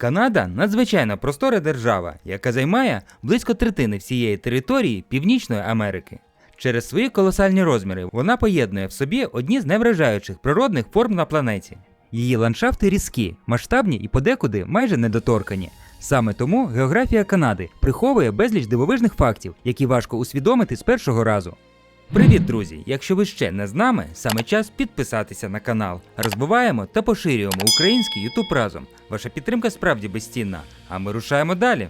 Канада надзвичайно простора держава, яка займає близько третини всієї території Північної Америки. Через свої колосальні розміри вона поєднує в собі одні з найвражаючих природних форм на планеті. Її ландшафти різкі, масштабні і подекуди майже недоторкані. Саме тому географія Канади приховує безліч дивовижних фактів, які важко усвідомити з першого разу. Привіт, друзі! Якщо ви ще не з нами, саме час підписатися на канал. Розбиваємо та поширюємо український YouTube разом. Ваша підтримка справді безцінна. А ми рушаємо далі.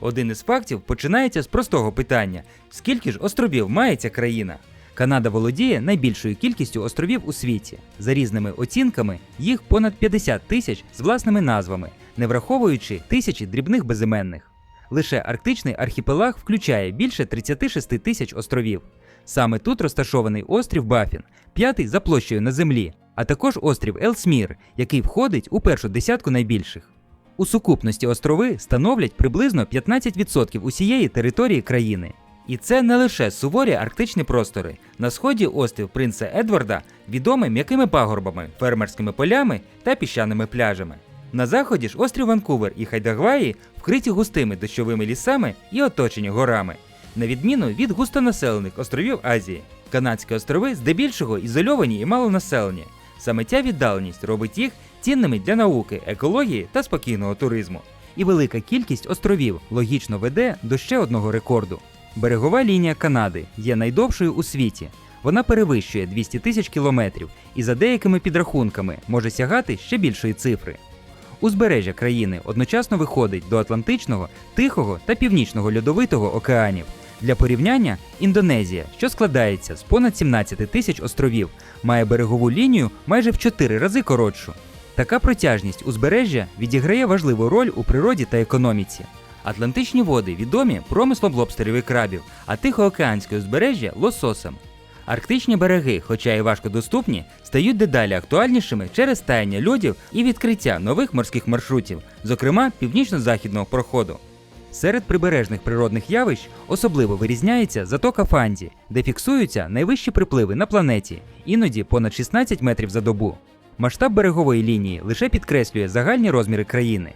Один із фактів починається з простого питання: скільки ж островів має ця країна? Канада володіє найбільшою кількістю островів у світі. За різними оцінками, їх понад 50 тисяч з власними назвами, не враховуючи тисячі дрібних безіменних. Лише арктичний архіпелаг включає більше 36 тисяч островів. Саме тут розташований острів Бафін, п'ятий за площею на землі, а також острів Елсмір, який входить у першу десятку найбільших. У сукупності острови становлять приблизно 15% усієї території країни. І це не лише суворі арктичні простори. На сході острів Принца Едварда відомий м'якими пагорбами, фермерськими полями та піщаними пляжами. На заході ж острів Ванкувер і Хайдагваї вкриті густими дощовими лісами і оточені горами, на відміну від густонаселених островів Азії. Канадські острови здебільшого ізольовані і малонаселені. Саме ця віддаленість робить їх цінними для науки, екології та спокійного туризму. І велика кількість островів логічно веде до ще одного рекорду. Берегова лінія Канади є найдовшою у світі. Вона перевищує 200 тисяч кілометрів і за деякими підрахунками може сягати ще більшої цифри. Узбережжя країни одночасно виходить до Атлантичного, Тихого та Північного льодовитого океанів. Для порівняння, Індонезія, що складається з понад 17 тисяч островів, має берегову лінію майже в 4 рази коротшу. Така протяжність узбережжя відіграє важливу роль у природі та економіці. Атлантичні води відомі промислом лобстерів і крабів, а Тихоокеанське узбережжя лососем. Арктичні береги, хоча і важко доступні, стають дедалі актуальнішими через таяння льодів і відкриття нових морських маршрутів, зокрема північно-західного проходу. Серед прибережних природних явищ особливо вирізняється затока Фанді, де фіксуються найвищі припливи на планеті, іноді понад 16 метрів за добу. Масштаб берегової лінії лише підкреслює загальні розміри країни.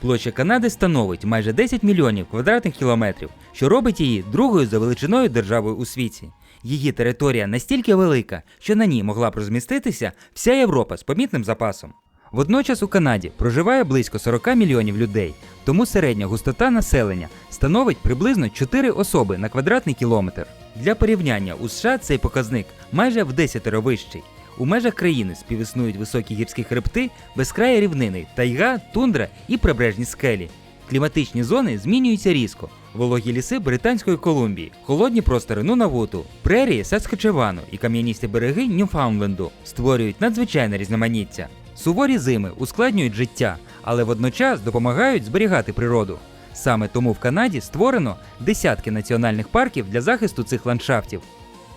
Площа Канади становить майже 10 мільйонів квадратних кілометрів, що робить її другою за величиною державою у світі. Її територія настільки велика, що на ній могла б розміститися вся Європа з помітним запасом. Водночас у Канаді проживає близько 40 мільйонів людей, тому середня густота населення становить приблизно 4 особи на квадратний кілометр. Для порівняння у США цей показник майже в 10 вищий. У межах країни співіснують високі гірські хребти, безкраї рівнини, тайга, тундра і прибережні скелі. Кліматичні зони змінюються різко. Вологі ліси Британської Колумбії, холодні простори Нунавуту, прерії Саскачевану і кам'яністі береги Ньюфаундленду створюють надзвичайне різноманіття. Суворі зими ускладнюють життя, але водночас допомагають зберігати природу. Саме тому в Канаді створено десятки національних парків для захисту цих ландшафтів.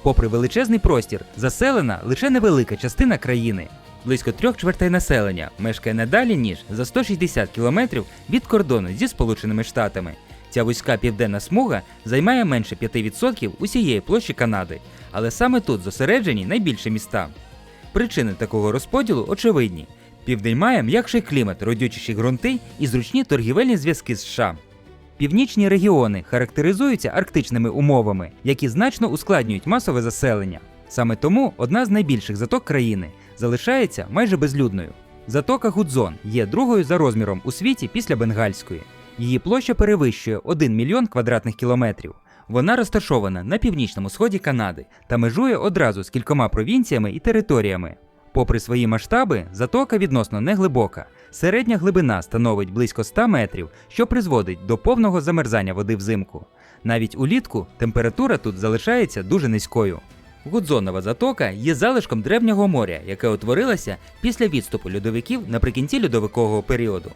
Попри величезний простір, заселена лише невелика частина країни. Близько трьох чвертей населення мешкає не далі, ніж за 160 кілометрів від кордону зі Сполученими Штатами. Ця вузька південна смуга займає менше 5% усієї площі Канади, але саме тут зосереджені найбільші міста. Причини такого розподілу очевидні. Південь має м'якший клімат, родючіші ґрунти і зручні торгівельні зв'язки з США. Північні регіони характеризуються арктичними умовами, які значно ускладнюють масове заселення. Саме тому одна з найбільших заток країни залишається майже безлюдною. Затока Гудзон є другою за розміром у світі після Бенгальської. Її площа перевищує 1 мільйон квадратних кілометрів. Вона розташована на північному сході Канади та межує одразу з кількома провінціями і територіями. Попри свої масштаби, затока відносно неглибока. Середня глибина становить близько 100 метрів, що призводить до повного замерзання води взимку. Навіть улітку температура тут залишається дуже низькою. Гудзонова затока є залишком древнього моря, яке утворилося після відступу льодовиків наприкінці льодовикового періоду.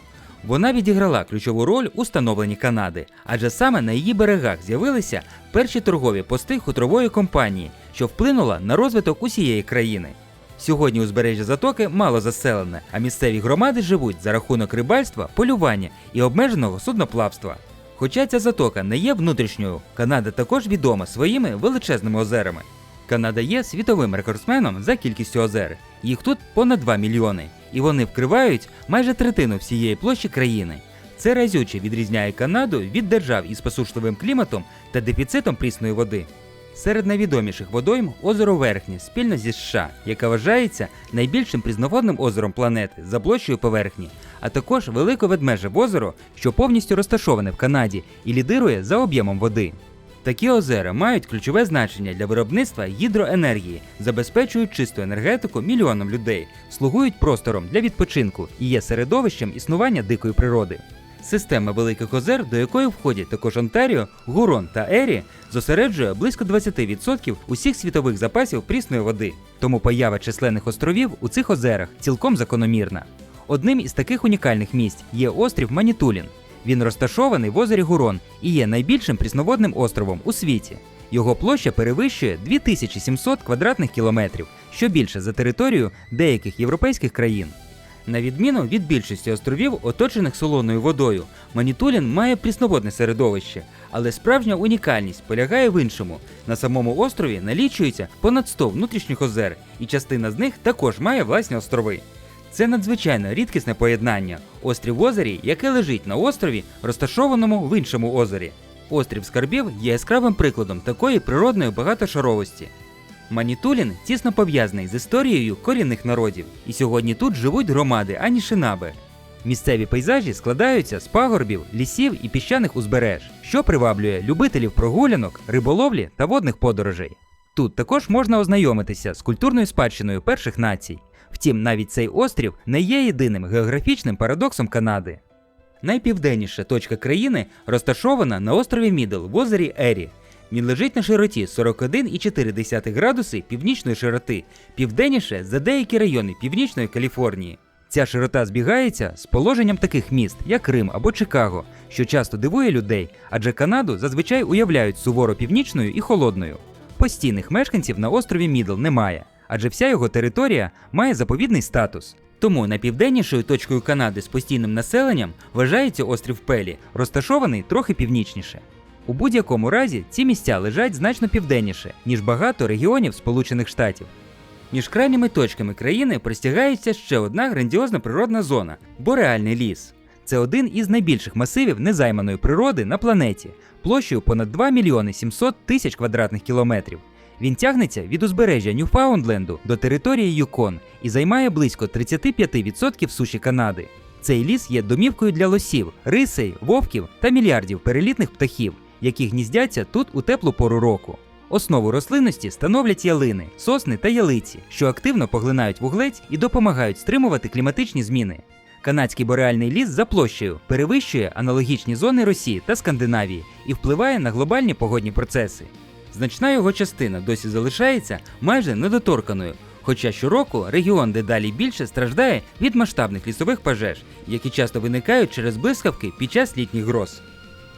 Вона відіграла ключову роль у становленні Канади, адже саме на її берегах з'явилися перші торгові пости хутрової компанії, що вплинула на розвиток усієї країни. Сьогодні узбережжя затоки мало заселене, а місцеві громади живуть за рахунок рибальства, полювання і обмеженого судноплавства. Хоча ця затока не є внутрішньою, Канада також відома своїми величезними озерами. Канада є світовим рекордсменом за кількістю озер. Їх тут понад 2 мільйони. І вони вкривають майже третину всієї площі країни. Це разюче відрізняє Канаду від держав із посушливим кліматом та дефіцитом прісної води. Серед найвідоміших водойм озеро Верхнє спільно зі США, яке вважається найбільшим прісноводним озером планети за площею поверхні, а також Велике Ведмеже озеро, що повністю розташоване в Канаді і лідирує за об'ємом води. Такі озера мають ключове значення для виробництва гідроенергії, забезпечують чисту енергетику мільйонам людей, слугують простором для відпочинку і є середовищем існування дикої природи. Система великих озер, до якої входять також Онтаріо, Гурон та Ері, зосереджує близько 20% усіх світових запасів прісної води. Тому поява численних островів у цих озерах цілком закономірна. Одним із таких унікальних місць є острів Манітулін. Він розташований в озері Гурон і є найбільшим прісноводним островом у світі. Його площа перевищує 2700 квадратних кілометрів, що більше за територію деяких європейських країн. На відміну від більшості островів, оточених солоною водою, Манітулін має прісноводне середовище, але справжня унікальність полягає в іншому. На самому острові налічується понад 100 внутрішніх озер, і частина з них також має власні острови. Це надзвичайно рідкісне поєднання острів озері, яке лежить на острові, розташованому в іншому озері. Острів Скарбів є яскравим прикладом такої природної багатошаровості. Манітулін тісно пов'язаний з історією корінних народів, і сьогодні тут живуть громади Анішинабе. Місцеві пейзажі складаються з пагорбів, лісів і піщаних узбереж, що приваблює любителів прогулянок, риболовлі та водних подорожей. Тут також можна ознайомитися з культурною спадщиною перших націй. Втім, навіть цей острів не є єдиним географічним парадоксом Канади. Найпівденніша точка країни розташована на острові Мідл в озері Ері. Він лежить на широті 41,4 градуси північної широти, південніше за деякі райони північної Каліфорнії. Ця широта збігається з положенням таких міст, як Рим або Чикаго, що часто дивує людей, адже Канаду зазвичай уявляють суворо північною і холодною. Постійних мешканців на острові Мідл немає, адже вся його територія має заповідний статус. Тому найпівденнішою точкою Канади з постійним населенням вважається острів Пелі, розташований трохи північніше. У будь-якому разі ці місця лежать значно південніше, ніж багато регіонів Сполучених Штатів. Між крайніми точками країни простягається ще одна грандіозна природна зона бореальний ліс. Це один із найбільших масивів незайманої природи на планеті, площею понад 2 мільйони 700 тисяч квадратних кілометрів. Він тягнеться від узбережжя Ньюфаундленду до території Юкон і займає близько 35% суші Канади. Цей ліс є домівкою для лосів, рисей, вовків та мільярдів перелітних птахів, які гніздяться тут у теплу пору року. Основу рослинності становлять ялини, сосни та ялиці, що активно поглинають вуглець і допомагають стримувати кліматичні зміни. Канадський бореальний ліс за площею перевищує аналогічні зони Росії та Скандинавії і впливає на глобальні погодні процеси. Значна його частина досі залишається майже недоторканою, хоча щороку регіон дедалі більше страждає від масштабних лісових пожеж, які часто виникають через блискавки під час літніх гроз.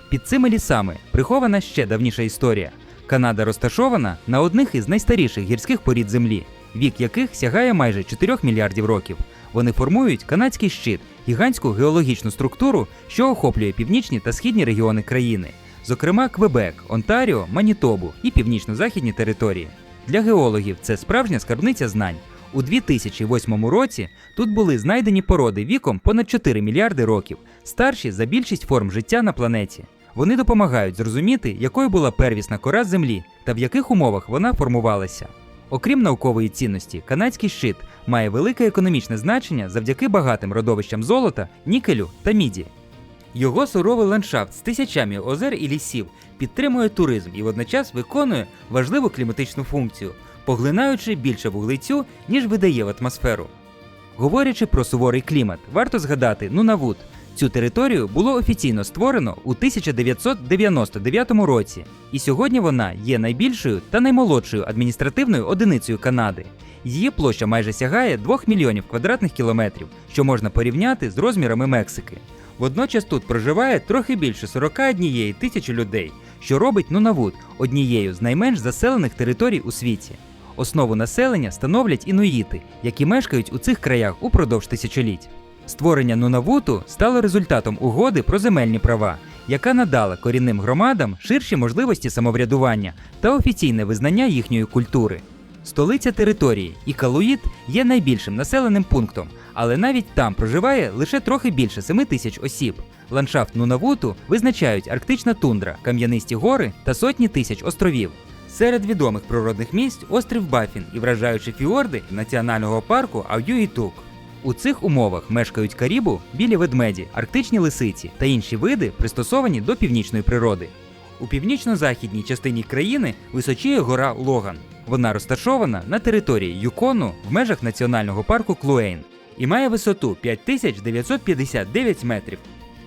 Під цими лісами прихована ще давніша історія. Канада розташована на одних із найстаріших гірських порід землі, вік яких сягає майже 4 мільярдів років. Вони формують канадський щит, гігантську геологічну структуру, що охоплює північні та східні регіони країни, зокрема Квебек, Онтаріо, Манітобу і північно-західні території. Для геологів це справжня скарбниця знань. У 2008 році тут були знайдені породи віком понад 4 мільярди років, старші за більшість форм життя на планеті. Вони допомагають зрозуміти, якою була первісна кора Землі та в яких умовах вона формувалася. Окрім наукової цінності, канадський щит має велике економічне значення завдяки багатим родовищам золота, нікелю та міді. Його суровий ландшафт з тисячами озер і лісів підтримує туризм і водночас виконує важливу кліматичну функцію, поглинаючи більше вуглецю, ніж видає в атмосферу. Говорячи про суворий клімат, варто згадати Нунавут. Цю територію було офіційно створено у 1999 році, і сьогодні вона є найбільшою та наймолодшою адміністративною одиницею Канади. Її площа майже сягає 2 мільйонів квадратних кілометрів, що можна порівняти з розмірами Мексики. Водночас тут проживає трохи більше 41 тисячі людей, що робить Нунавут однією з найменш заселених територій у світі. Основу населення становлять інуїти, які мешкають у цих краях упродовж тисячоліть. Створення Нунавуту стало результатом угоди про земельні права, яка надала корінним громадам ширші можливості самоврядування та офіційне визнання їхньої культури. Столиця території Ікалуїт є найбільшим населеним пунктом, але навіть там проживає лише трохи більше 7 тисяч осіб. Ландшафт Нунавуту визначають арктична тундра, кам'янисті гори та сотні тисяч островів. Серед відомих природних місць острів Бафін і вражаючі фіорди національного парку Ав'юїтук. У цих умовах мешкають карібу, білі ведмеді, арктичні лисиці та інші види, пристосовані до північної природи. У північно-західній частині країни височіє гора Логан. Вона розташована на території Юкону в межах національного парку Клуейн і має висоту 5959 метрів.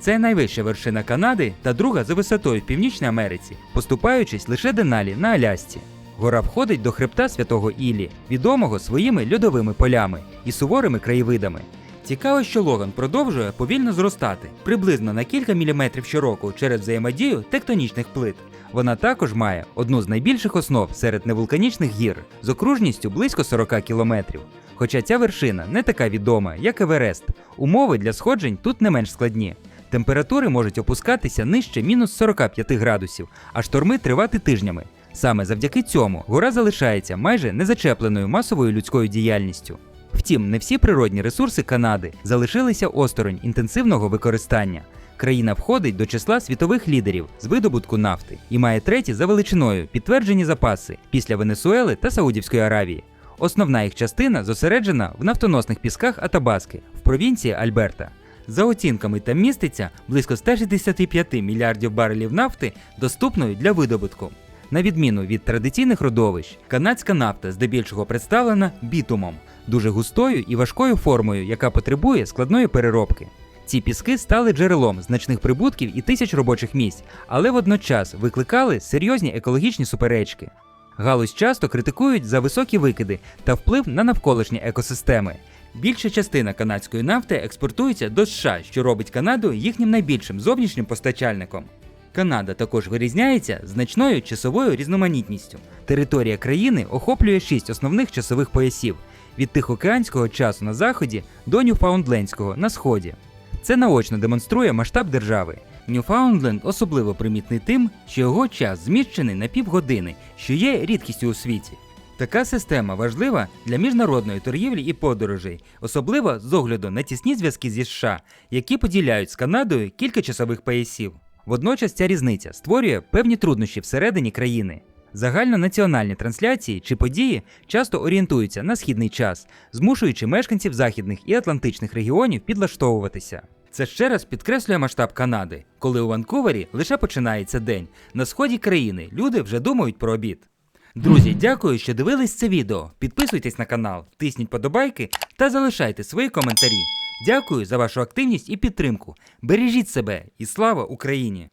Це найвища вершина Канади та друга за висотою в Північній Америці, поступаючись лише Деналі на Алясці. Гора входить до хребта Святого Іллі, відомого своїми льодовими полями і суворими краєвидами. Цікаво, що Логан продовжує повільно зростати, приблизно на кілька міліметрів щороку через взаємодію тектонічних плит. Вона також має одну з найбільших основ серед невулканічних гір з окружністю близько 40 кілометрів. Хоча ця вершина не така відома, як Еверест, умови для сходжень тут не менш складні. Температури можуть опускатися нижче мінус 45 градусів, а шторми тривати тижнями. Саме завдяки цьому гора залишається майже незачепленою масовою людською діяльністю. Втім, не всі природні ресурси Канади залишилися осторонь інтенсивного використання. Країна входить до числа світових лідерів з видобутку нафти і має треті за величиною підтверджені запаси після Венесуели та Саудівської Аравії. Основна їх частина зосереджена в нафтоносних пісках Атабаски в провінції Альберта. За оцінками там міститься близько 165 мільярдів барелів нафти, доступної для видобутку. На відміну від традиційних родовищ, канадська нафта здебільшого представлена бітумом, дуже густою і важкою формою, яка потребує складної переробки. Ці піски стали джерелом значних прибутків і тисяч робочих місць, але водночас викликали серйозні екологічні суперечки. Галузь часто критикують за високі викиди та вплив на навколишні екосистеми. Більша частина канадської нафти експортується до США, що робить Канаду їхнім найбільшим зовнішнім постачальником. Канада також вирізняється значною часовою різноманітністю. Територія країни охоплює шість основних часових поясів від Тихоокеанського часу на заході до Ньюфаундлендського на сході. Це наочно демонструє масштаб держави. Ньюфаундленд особливо примітний тим, що його час зміщений на півгодини, що є рідкістю у світі. Така система важлива для міжнародної торгівлі і подорожей, особливо з огляду на тісні зв'язки зі США, які поділяють з Канадою кілька часових поясів. Водночас ця різниця створює певні труднощі всередині країни. Загальнонаціональні трансляції чи події часто орієнтуються на східний час, змушуючи мешканців західних і атлантичних регіонів підлаштовуватися. Це ще раз підкреслює масштаб Канади, коли у Ванкувері лише починається день. На сході країни люди вже думають про обід. Друзі, дякую, що дивились це відео. Підписуйтесь на канал, тисніть подобайки та залишайте свої коментарі. Дякую за вашу активність і підтримку. Бережіть себе і слава Україні!